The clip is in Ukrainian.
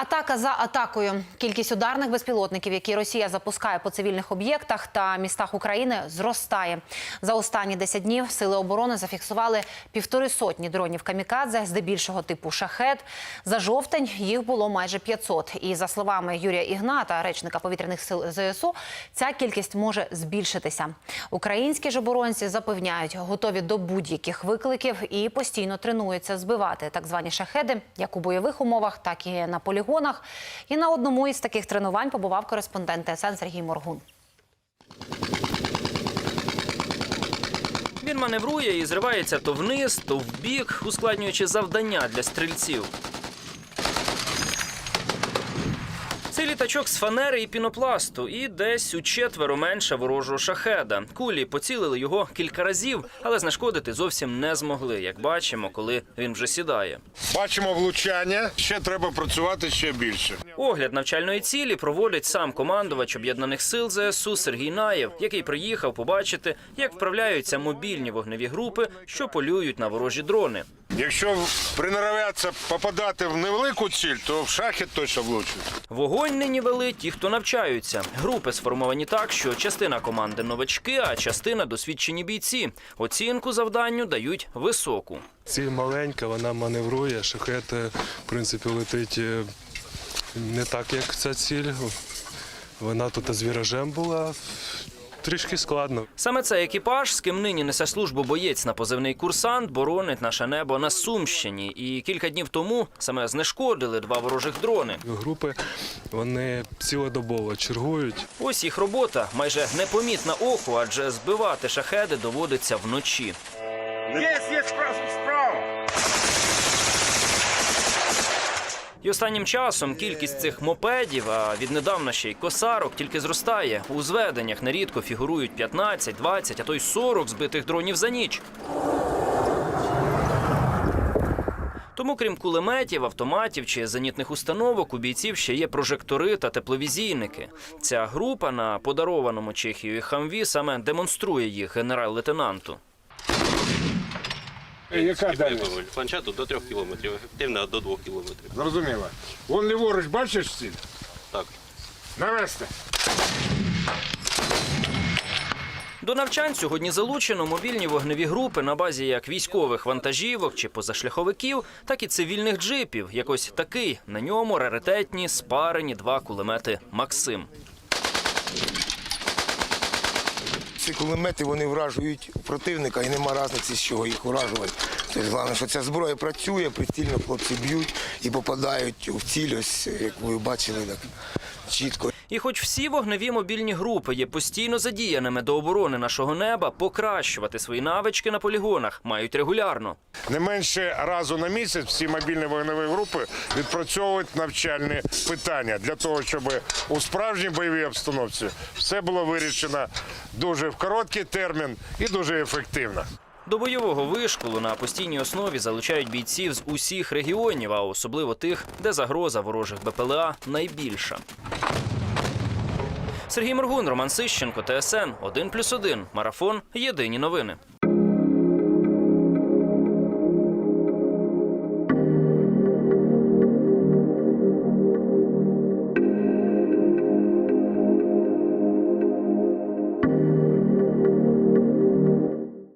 Атака за атакою. Кількість ударних безпілотників, які Росія запускає по цивільних об'єктах та містах України, зростає. За останні 10 днів сили оборони зафіксували півтори сотні дронів камікадзе, здебільшого типу шахет. За жовтень їх було майже 500. І за словами Юрія Ігната, речника повітряних сил ЗСУ, ця кількість може збільшитися. Українські ж оборонці запевняють, готові до будь-яких викликів і постійно тренуються збивати так звані шахеди, як у бойових умовах, так і на полігонах. І на одному із таких тренувань побував кореспондент ТСН Сергій Моргун. Він маневрує і зривається то вниз, то вбік, ускладнюючи завдання для стрільців. Цей літачок з фанери і пінопласту, і десь у четверо менше ворожого шахеда. Кулі поцілили його кілька разів, але знешкодити зовсім не змогли, як бачимо, коли він вже сідає. Бачимо влучання, ще треба працювати ще більше. Огляд навчальної цілі проводить сам командувач об'єднаних сил ЗСУ Сергій Наєв, який приїхав побачити, як вправляються мобільні вогневі групи, що полюють на ворожі дрони. Якщо приноровляться попадати в невелику ціль, то в шахет точно влучить. Вогонь нині вели ті, хто навчаються. Групи сформовані так, що частина команди новачки, а частина досвідчені бійці. Оцінку завданню дають високу. Ціль маленька, вона маневрує, шахет, е, в принципі, летить е, не так, як ця ціль. Вона тут з віражем була. Трішки складно. Саме цей екіпаж, з ким нині несе службу боєць на позивний курсант, боронить наше небо на Сумщині. І кілька днів тому саме знешкодили два ворожих дрони. Групи вони цілодобово чергують. Ось їх робота майже непомітна оку, адже збивати шахеди доводиться вночі. Є, є, справа, справа. І останнім часом кількість цих мопедів, а віднедавна ще й косарок, тільки зростає. У зведеннях нерідко фігурують 15, 20, а то й 40 збитих дронів за ніч. Тому, крім кулеметів, автоматів чи зенітних установок, у бійців ще є прожектори та тепловізійники. Ця група на подарованому Чехією хамві саме демонструє їх генерал-лейтенанту. Яка дальність? Планшету до 3 кілометрів, ефективна до 2 кілометрів. Зрозуміло. Вон ліворуч, бачиш ціль? Так. Навести. До навчань сьогодні залучено мобільні вогневі групи на базі як військових вантажівок чи позашляховиків, так і цивільних джипів. Якось такий на ньому раритетні спарені два кулемети Максим. Ці кулемети вони вражують противника і нема різниці, з чого їх вражувати. Тобто, головне, що ця зброя працює, прицільно хлопці б'ють і попадають в ціль, ось як ви бачили, так чітко. І хоч всі вогневі мобільні групи є постійно задіяними до оборони нашого неба, покращувати свої навички на полігонах мають регулярно. Не менше разу на місяць всі мобільні вогневі групи відпрацьовують навчальні питання для того, щоб у справжній бойовій обстановці все було вирішено дуже в короткий термін і дуже ефективно. До бойового вишколу на постійній основі залучають бійців з усіх регіонів, а особливо тих, де загроза ворожих БПЛА найбільша. Сергій Моргун, Роман Сищенко, ТСН 1+,1. Марафон. Єдині новини.